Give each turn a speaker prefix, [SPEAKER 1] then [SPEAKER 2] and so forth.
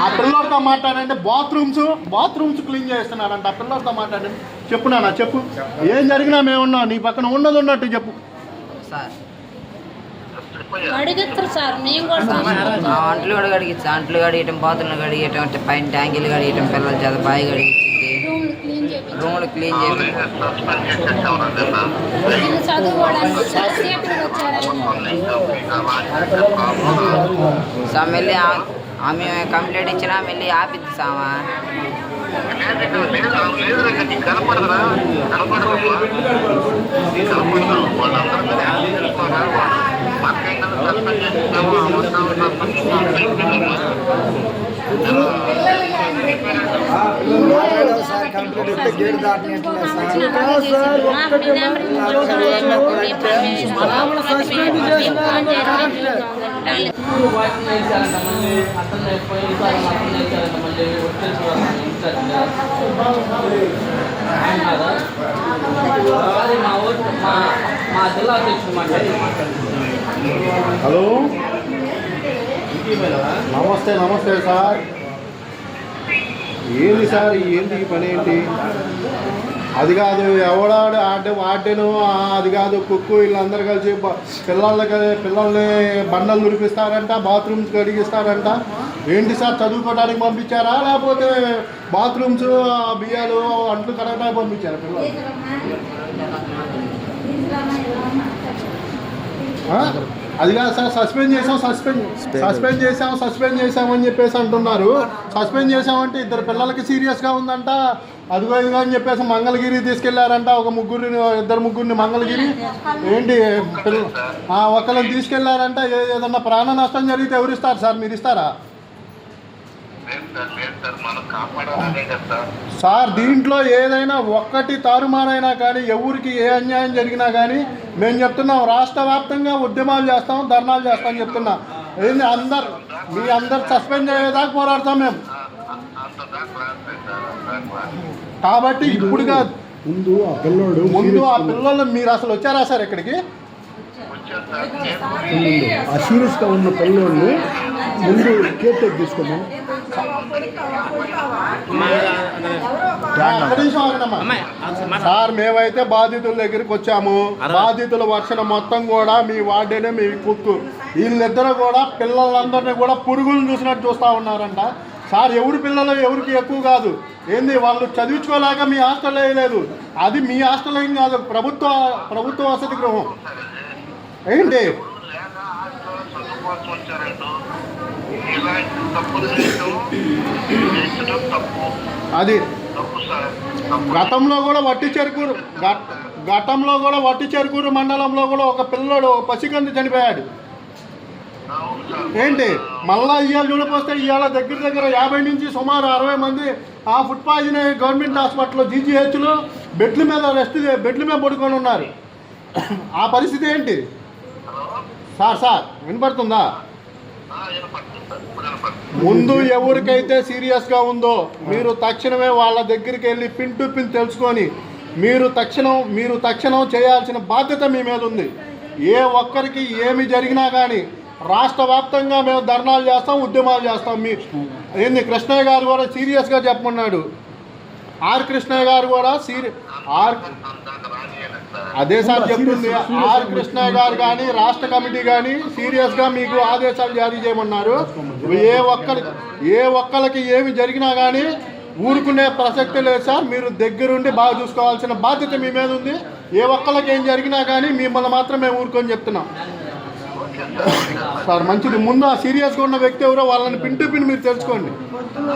[SPEAKER 1] ఆ. పిల్లలతో మాట్లాడండి. బాత్రూమ్స్ బాత్రూమ్స్ క్లీన్ చేస్తున్నాడంట. ఆ పిల్లలతో మాట్లాడండి. చెప్పు నాన్న చెప్పు. ఏం జరిగినా మేము ఉన్నాం నీ పక్కన ఉన్నది ఉన్నట్టు చెప్పు.
[SPEAKER 2] సార్.
[SPEAKER 3] అడిగిస్తారు సార్. నేను కూడా
[SPEAKER 2] అంట్లు కూడా కడిగిచ్చు అంట్లు కడిగటం బాత్రూమ్లు కడిగటం అంటే పైన ట్యాంకీలు కడిగటం పిల్లల చేత బాయి కడిగించింది
[SPEAKER 3] రూమ్లు క్లీన్ చేయించి
[SPEAKER 2] రూములు క్లీన్
[SPEAKER 3] నేను చదువుకోవడానికి చాలాసేపటికి వచ్చారు?
[SPEAKER 2] సా మళ్ళీ ఆ- ఆమె కంప్లైంట్ ఇచ్చినా మళ్ళీ ఆపిద్ది సామా
[SPEAKER 4] సార్ కంప్లీట్ అయితే గేట్ దాటినట్లే సార్
[SPEAKER 3] నాకు మీ నెంబర్
[SPEAKER 5] వాటిని వేసారంట మళ్ళీ అతను పోయినసారి అతను వేసారంట మళ్ళీ వచ్చేసి కదా ఒకసారి మా ఊరు మా మా జిల్లా అధ్యక్షుడు
[SPEAKER 1] హలో. నమస్తే నమస్తే సార్. ఏంది సార్? ఏంది ఈ పని ఏంటి? అది కాదు ఎవడాడు ఆడే వాడేను అది కాదు కుక్కు వీళ్ళందరూ కలిసి పిల్లల పిల్లలకి పిల్లల్ని బండలు దురిపిస్తారంట బాత్రూమ్స్ కడిగిస్తారంట. ఏంటి సార్ చదువుకోవడానికి పంపించారా? లేకపోతే బాత్రూమ్స్ బియ్యాలు అంట్లు కడగడానికి పంపించారా పిల్లలు అది కాదు సార్ సస్పెండ్ చేసాం సస్పెండ్. సస్పెండ్. చేసాం సస్పెండ్ చేసామని చెప్పేసి అంటున్నారు. సస్పెండ్ చేసామంటే ఇద్దరు పిల్లలకి సీరియస్గా ఉందంట. అదిగో ఇదిగో అని చెప్పేసి మంగళగిరి తీసుకెళ్ళారంట. ఒక ముగ్గురిని ఇద్దరు ముగ్గురిని మంగళగిరి. ఏంటి పిల్ల ఒకళ్ళని తీసుకెళ్ళారంట. ఏదన్నా ప్రాణ నష్టం జరిగితే ఎవరు ఇస్తారు సార్? మీరు ఇస్తారా సార్ దీంట్లో ఏదైనా ఒక్కటి తారుమారైనా కానీ ఎవరికి ఏ అన్యాయం జరిగినా కానీ మేము చెప్తున్నాం రాష్ట్ర వ్యాప్తంగా ఉద్యమాలు చేస్తాం ధర్నాలు చేస్తాం చెప్తున్నా. ఏంది అందరు మీ అందరు సస్పెండ్ అయ్యేదాకా పోరాడతాం మేము. కాబట్టి ఇప్పుడు కాదు.
[SPEAKER 4] ముందు ఆ పిల్లోడు
[SPEAKER 1] ముందు ఆ పిల్లలు మీరు అసలు వచ్చారా సార్ ఇక్కడికి?
[SPEAKER 4] ఆ సీరియస్గా ఉన్న పిల్లోడిని ముందు కేర్ టేక్
[SPEAKER 1] ఆగండమ్మా. సార్ మేమైతే బాధితుల దగ్గరికి వచ్చాము. బాధితుల వర్షణ మొత్తం కూడా మీ వార్డేనే మీ కుక్కు వీళ్ళిద్దరూ కూడా పిల్లలందరినీ కూడా పురుగులను చూసినట్టు చూస్తూ ఉన్నారంట. సార్ ఎవరి పిల్లలు ఎవరికి ఎక్కువ కాదు. ఏంది వాళ్ళు చదివించుకోలేక మీ హాస్టల్ వేయలేదు. అది మీ హాస్టల్ ఏం కాదు ప్రభుత్వ ప్రభుత్వ వసతి గృహం. ఏంటి? అది గతంలో కూడా వట్టి చెరుకూరు. గతంలో కూడా వట్టి చెరుకూరు మండలంలో కూడా ఒక పిల్లడు ఒక పసికంది చనిపోయాడు. ఏంటి? మళ్ళా ఇవాళ చూడపోతే ఇవాళ దగ్గర దగ్గర యాభై నుంచి సుమారు అరవై మంది ఆ ఫుడ్ పాయిజన్ గవర్నమెంట్ హాస్పిటల్లో జీజీహెచ్లో బెడ్ల మీద రెస్ట్ బెడ్ల మీద పడుకొని ఉన్నారు. ఆ పరిస్థితి ఏంటి? సార్ సార్ వినపడుతుందా? ముందు ఎవరికైతే సీరియస్గా ఉందో మీరు తక్షణమే వాళ్ళ దగ్గరికి వెళ్ళి పిన్ టు పిన్ తెలుసుకొని మీరు తక్షణం మీరు తక్షణం చేయాల్సిన బాధ్యత మీ మీద ఉంది. ఏ ఒక్కరికి ఏమి జరిగినా కానీ రాష్ట్ర వ్యాప్తంగా మేము ధర్నాలు చేస్తాం ఉద్యమాలు చేస్తాం. మీ ఏంది కృష్ణయ్య గారు కూడా సీరియస్గా చెప్పమన్నాడు. ఆర్ కృష్ణయ్య గారు కూడా సీరి ఆర్ అదే సార్ చెప్తుంది. ఆర్ కృష్ణయ్య గారు కానీ రాష్ట్ర కమిటీ కానీ సీరియస్గా మీకు ఆదేశాలు జారీ చేయమన్నారు. ఏ ఒక్కరి ఏ ఒక్కరికి ఏమి జరిగినా కానీ ఊరుకునే ప్రసక్తి లేదు సార్. మీరు దగ్గరుండి బాగా చూసుకోవాల్సిన బాధ్యత మీ మీద ఉంది. ఏ ఒక్కరికి ఏం జరిగినా కానీ మిమ్మల్ని మాత్రం మేము ఊరుకొని చెప్తున్నాం. సార్ మంచిది. ముందు ఆ సీరియస్గా ఉన్న వ్యక్తి ఎవరో వాళ్ళని పిన్ టు పిన్ మీరు తెలుసుకోండి.